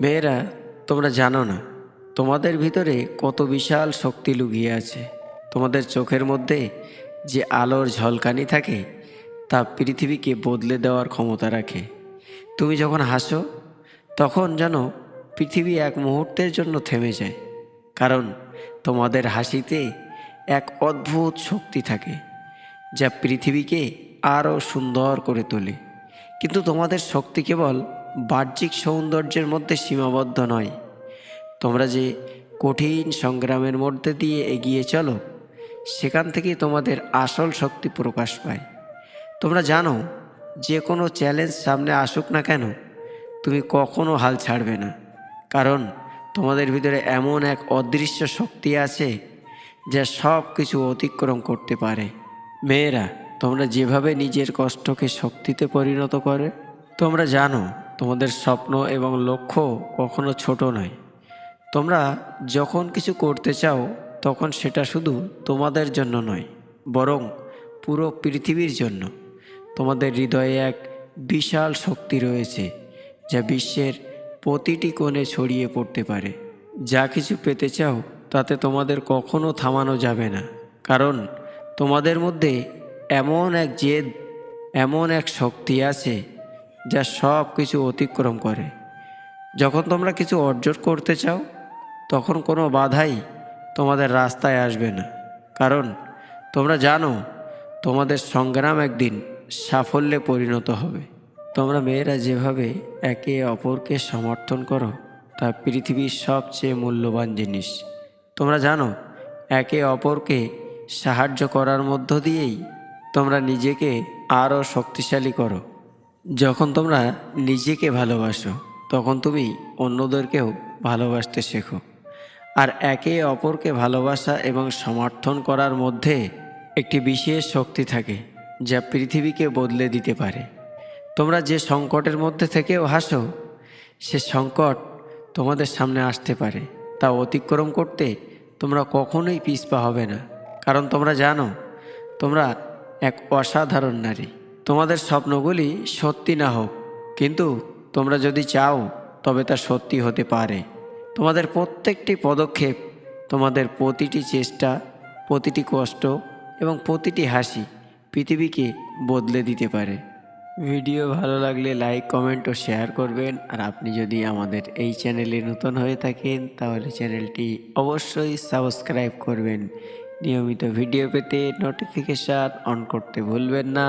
মেয়েরা, তোমরা জানো না, তোমাদের ভিতরে কত বিশাল শক্তি লুকিয়ে আছে। তোমাদের চোখের মধ্যে যে আলোর ঝলকানি থাকে, তা পৃথিবীকে বদলে দেওয়ার ক্ষমতা রাখে। তুমি যখন হাসো, তখন যেন পৃথিবী এক মুহূর্তের জন্য থেমে যায়, কারণ তোমাদের হাসিতে এক অদ্ভুত শক্তি থাকে, যা পৃথিবীকে আরও সুন্দর করে তোলে। কিন্তু তোমাদের শক্তি কেবল বাহ্যিক সৌন্দর্যের মধ্যে সীমাবদ্ধ নয়। তোমরা যে কঠিন সংগ্রামের মধ্যে দিয়ে এগিয়ে চলো, সেখান থেকেই তোমাদের আসল শক্তি প্রকাশ পায়। তোমরা জানো, যে কোনো চ্যালেঞ্জ সামনে আসুক না কেন, তুমি কখনো হাল ছাড়বে না। কারণ তোমাদের ভিতরে এমন এক অদৃশ্য শক্তি আছে, যা সব কিছু অতিক্রম করতে পারে। মেয়েরা, তোমরা যেভাবে নিজের কষ্টকে শক্তিতে পরিণত করে, তোমরা জানো তোমাদের স্বপ্ন এবং লক্ষ্য কখনো ছোট নয়। তোমরা যখন কিছু করতে চাও, তখন সেটা শুধু তোমাদের জন্য নয়, বরং পুরো পৃথিবীর জন্য। তোমাদের হৃদয়ে এক বিশাল শক্তি রয়েছে, যা বিশ্বের প্রতিটি কোণে ছড়িয়ে পড়তে পারে। যা কিছু পেতে চাও, তাতে তোমাদের কখনো থামানো যাবে না, কারণ তোমাদের মধ্যে এমন এক জেদ, এমন এক শক্তি আছে যা সব কিছু অতিক্রম করে। যখন তোমরা কিছু অর্জন করতে চাও, তখন কোনো বাধাই তোমাদের রাস্তায় আসবে না। কারণ তোমরা জানো, তোমাদের সংগ্রাম একদিন সাফল্যে পরিণত হবে। তোমরা মেয়েরা যেভাবে একে অপরকে সমর্থন করো, তা পৃথিবীর সবচেয়ে মূল্যবান জিনিস। তোমরা জানো, একে অপরকে সাহায্য করার মধ্য দিয়েই তোমরা নিজেকে আরও শক্তিশালী করো। যখন তোমরা নিজেকে ভালোবাসো, তখন তুমি অন্যদেরকেও ভালোবাসতে শেখো। আর একে অপরকে ভালোবাসা এবং সমর্থন করার মধ্যে একটি বিশেষ শক্তি থাকে, যা পৃথিবীকে বদলে দিতে পারে। তোমরা যে সংকটের মধ্যে থেকেও হাসো, সে সংকট তোমাদের সামনে আসতে পারে। তা অতিক্রম করতে তোমরা কখনোই পিছপা হবে না, কারণ তোমরা জানো, তোমরা এক অসাধারণ নারী। তোমাদের স্বপ্নগুলি সত্যি না হোক, কিন্তু তোমরা যদি চাও, তবে তা সত্যি হতে পারে। তোমাদের প্রত্যেকটি পদক্ষেপ, তোমাদের প্রতিটি চেষ্টা, প্রতিটি কষ্ট এবং প্রতিটি হাসি পৃথিবীকে বদলে দিতে পারে। ভিডিও ভালো লাগলে লাইক, কমেন্ট ও শেয়ার করবেন। আর আপনি যদি আমাদের এই চ্যানেলে নতুন হয়ে থাকেন, তাহলে চ্যানেলটি অবশ্যই সাবস্ক্রাইব করবেন। নিয়মিত ভিডিও পেতে নোটিফিকেশান অন করতে ভুলবেন না।